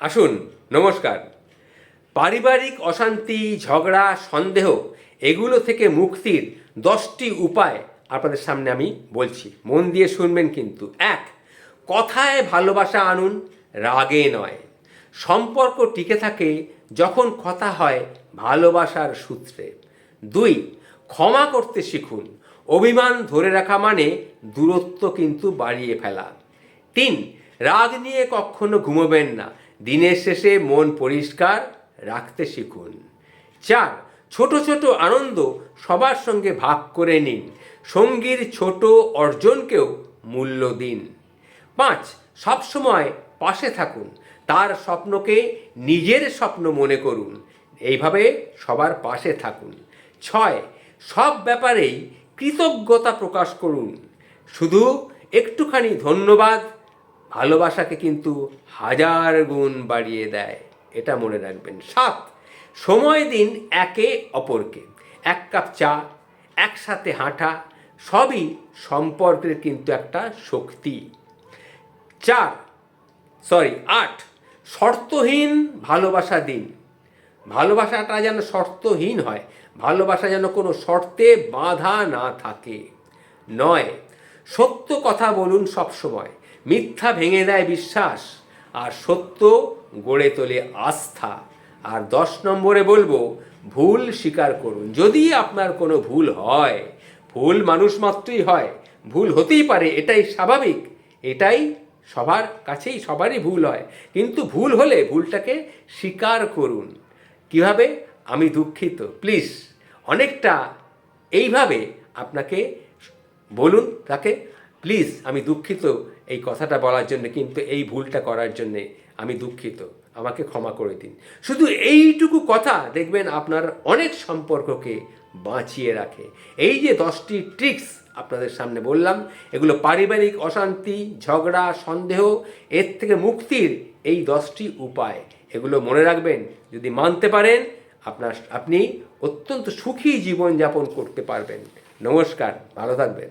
আসুন, নমস্কার। পারিবারিক অশান্তি, ঝগড়া, সন্দেহ, এগুলো থেকে মুক্তির দশটি উপায় আপনাদের সামনে আমি বলছি। মন দিয়ে শুনবেন কিন্তু। এক, কথায় ভালোবাসা আনুন, রাগে নয়। সম্পর্ক টিকে থাকে যখন কথা হয় ভালোবাসার সূত্রে। দুই, ক্ষমা করতে শিখুন। অভিমান ধরে রাখা মানে দূরত্ব কিন্তু বাড়িয়ে ফেলা। তিন, রাগ নিয়ে কখনো ঘুমোবেন না। দিনের শেষে মন পরিষ্কার রাখতে শিখুন। চার, ছোট ছোট আনন্দ সবার সঙ্গে ভাগ করে নিন। সঙ্গীর ছোট অর্জনকেও মূল্য দিন। পাঁচ, সবসময় পাশে থাকুন। তার স্বপ্নকে নিজের স্বপ্ন মনে করুন। এইভাবে সবার পাশে থাকুন। ছয়, সব ব্যাপারেই কৃতজ্ঞতা প্রকাশ করুন। শুধু একটুখানি ধন্যবাদ ভালোবাসাকে কিন্তু হাজার গুণ বাড়িয়ে দেয়, এটা মনে রাখবেন। সাত, সময় দিন একে অপরকে। এক কাপ চা, একসাথে হাঁটা, সবই সম্পর্কের কিন্তু একটা শক্তি। চার সরি আট, শর্তহীন ভালোবাসা দিন। ভালোবাসাটা যেন শর্তহীন হয়, ভালোবাসা যেন কোনো শর্তে বাধা না থাকে। নয় সত্য কথা বলুন সবসময় মিথ্যা ভেঙে দেয় বিশ্বাস, আর সত্য গড়ে তোলে আস্থা। আর দশ নম্বরে বলব, ভুল স্বীকার করুন। যদি আপনার কোনো ভুল হয়, ভুল মানুষ মাত্রই হয়, ভুল হতেই পারে, এটাই স্বাভাবিক। এটাই সবার কাছেই সবারই ভুল হয়। কিন্তু ভুল হলে ভুলটাকে স্বীকার করুন। কীভাবে? আমি দুঃখিত। প্লিজ, অনেকটা এইভাবে আপনাকে বলুন তাকে, প্লিজ, আমি দুঃখিত এই কথাটা বলার জন্য, কিন্তু এই ভুলটা করার জন্যে আমি দুঃখিত। আমাকে ক্ষমা করে দিন। শুধু এইটুকু কথা দেখবেন আপনার অনেক সম্পর্ককে বাঁচিয়ে রাখে। এই যে দশটি ট্রিক্স আপনাদের সামনে বললাম, এগুলো পারিবারিক অশান্তি, ঝগড়া, সন্দেহ, এর থেকে মুক্তির এই দশটি উপায়। এগুলো মনে রাখবেন, যদি মানতে পারেন, আপনার, আপনি অত্যন্ত সুখী জীবনযাপন করতে পারবেন। নমস্কার ভালো থাকবেন।